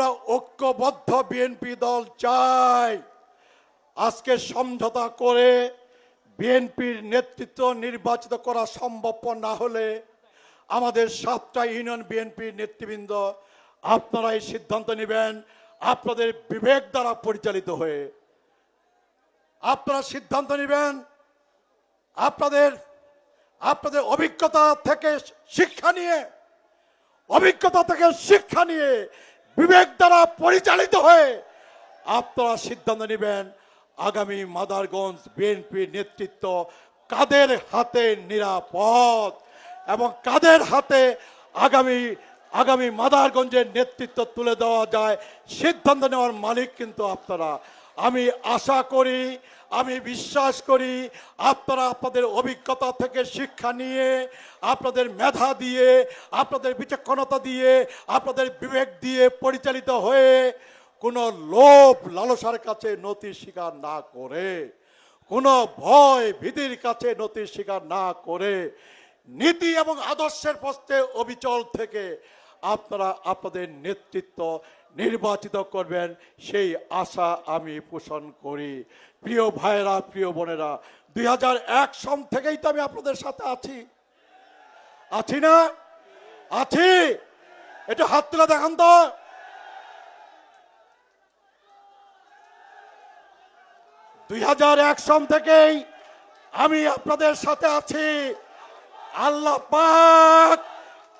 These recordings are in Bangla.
আমরা ঐক্যবদ্ধ বিএনপি দল চাই। আজকে সমঝোতা করে বিএনপির নেতৃত্ব নির্বাচিত করা সম্ভবপর না হলে আমাদের সাতটা ইউনিয়ন বিএনপির নেতৃবৃন্দ আপনারা এই সিদ্ধান্ত নেবেন, আপনাদের বিবেক দ্বারা পরিচালিত হয়ে। আপনারা সিদ্ধান্ত নেবেন, আপনাদের আপনাদের অভিজ্ঞতা থেকে শিক্ষা নিয়ে, অভিজ্ঞতা থেকে শিক্ষা নিয়ে বিবেক দ্বারা পরিচালিত হয়ে আপনারা সিদ্ধান্ত নেবেন আগামী মাদারগঞ্জ বিএনপির নেতৃত্ব কাদের হাতে নিরাপদ এবং কাদের হাতে আগামী আগামী মাদারগঞ্জের নেতৃত্ব তুলে দেওয়া যায় সিদ্ধান্ত নেওয়ার মালিক কিন্তু আপনারা। আমি আশা করি, আমি বিশ্বাস করি আপনারা আপনাদের অভিজ্ঞতা থেকে শিক্ষা নিয়ে, আপনাদের মেধা দিয়ে, আপনাদের বিচক্ষণতা দিয়ে, আপনাদের বিবেক দিয়ে পরিচালিত হয়ে কোনো লোভ লালসার কাছে নতি স্বীকার না করে, কোনো ভয় ভীতির কাছে নতি স্বীকার না করে, নীতি এবং আদর্শের পথে অবিচল থেকে আপনারা আপনাদের নেতৃত্ব নির্বাচিত করবেন, সেই আশা আমি পোষণ করি। প্রিয় ভাইয়েরা, প্রিয় বোনেরা, দুই হাজার এক সন থেকেই তো আমি আপনাদের সাথে আছি। আছি না? আছি? এটা হাত তুলে দেখান তো। দুই হাজার এক সন থেকেই আমি আপনাদের সাথে আছি। আল্লাহ পাক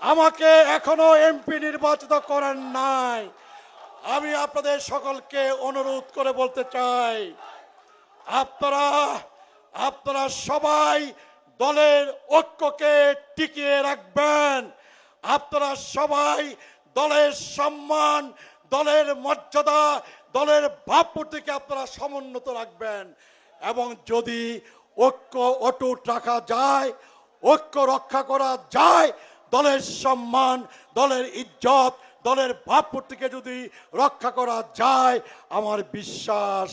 আমাকে এখনও এমপি নির্বাচিত করেন নাই। আমি আপনাদের সকলকে অনুরোধ করে বলতে চাই, আপনারা আপনারা সবাই দলের ঐক্যকে টিকিয়ে রাখবেন। আপনারা সবাই দলের সম্মান, দলের মর্যাদা, দলের ভাবমূর্তিকে আপনারা সমুন্নত রাখবেন। এবং যদি ঐক্য অটুট রাখা যায়, ঐক্য রক্ষা করা যায় দলের সম্মান, দলের ইজ্জত, দলের ভাবমূর্তিকে যদি রক্ষা করা যায়, আমার বিশ্বাস,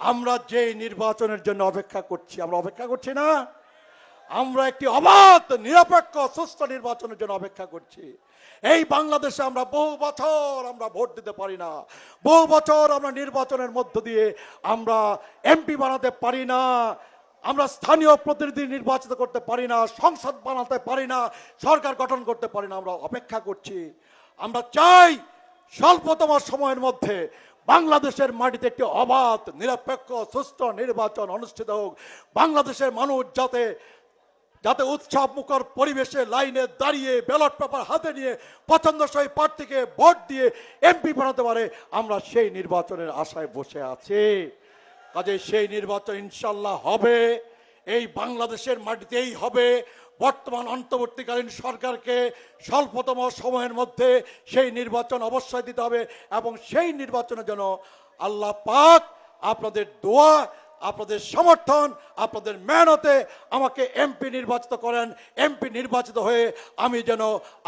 আমরা যে নির্বাচনের জন্য অপেক্ষা করছি, আমরা অপেক্ষা করছি না? আমরা একটি অবাধ, নিরপেক্ষ, সুস্থ নির্বাচনের জন্য অপেক্ষা করছি। এই বাংলাদেশে আমরা বহু বছর আমরা ভোট দিতে পারি না। বহু বছর আমরা নির্বাচনের মধ্য দিয়ে আমরা এমপি বানাতে পারি না। আমরা স্থানীয় প্রতিনিধি নির্বাচিত করতে পারি না, সংসদ বানাতে পারি না, সরকার গঠন করতে পারি না, আমরা অপেক্ষা করছি। আমরা চাই স্বল্পতম সময়ের মধ্যে বাংলাদেশের মাটিতে একটি অবাধ, নিরপেক্ষ, সুষ্ঠু নির্বাচন অনুষ্ঠিত হোক। বাংলাদেশের মানুষ যাতে যাতে উৎসব মুখর পরিবেশে লাইনে দাঁড়িয়ে ব্যালট পেপার হাতে নিয়ে পছন্দসই প্রার্থীকে ভোট দিয়ে এমপি বানাতে পারে, আমরা সেই নির্বাচনের আশায় বসে আছি। কাজে সেই নির্বাচন ইনশাল্লাহ হবে। এই বাংলাদেশের মাটিতেই হবে। বর্তমান অন্তর্বর্তীকালীন সরকারকে স্বল্পতম সময়ের মধ্যে সেই নির্বাচন অবশ্যই দিতে হবে এবং সেই নির্বাচনের জন্য আল্লাহ পাক আপনাদের দোয়া আপনাদের সমর্থন, আপনাদের মেহনতে আমাকে এমপি নির্বাচিত করেন। এমপি নির্বাচিত হয়ে আমি যেন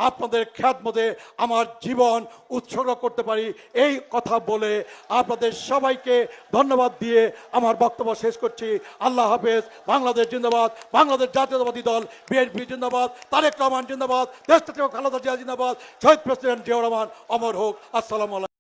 আপনাদের খ্যাতমতে আমার জীবন উৎসর্গ করতে পারি। এই কথা বলে আপনাদের সবাইকে ধন্যবাদ দিয়ে আমার বক্তব্য শেষ করছি। আল্লাহ হাফেজ, বাংলাদেশ জিন্দাবাদ, বাংলাদেশ জাতীয়তাবাদী দল বিএনপি জিন্দাবাদ, তারেক রহমান জিন্দাবাদ, দেশ খালেদা জিয়া জিন্দাবাদ, শহীদ প্রেসিডেন্ট জিয়াউর রহমান, অমর হোক। আসসালামু আলাইকুম।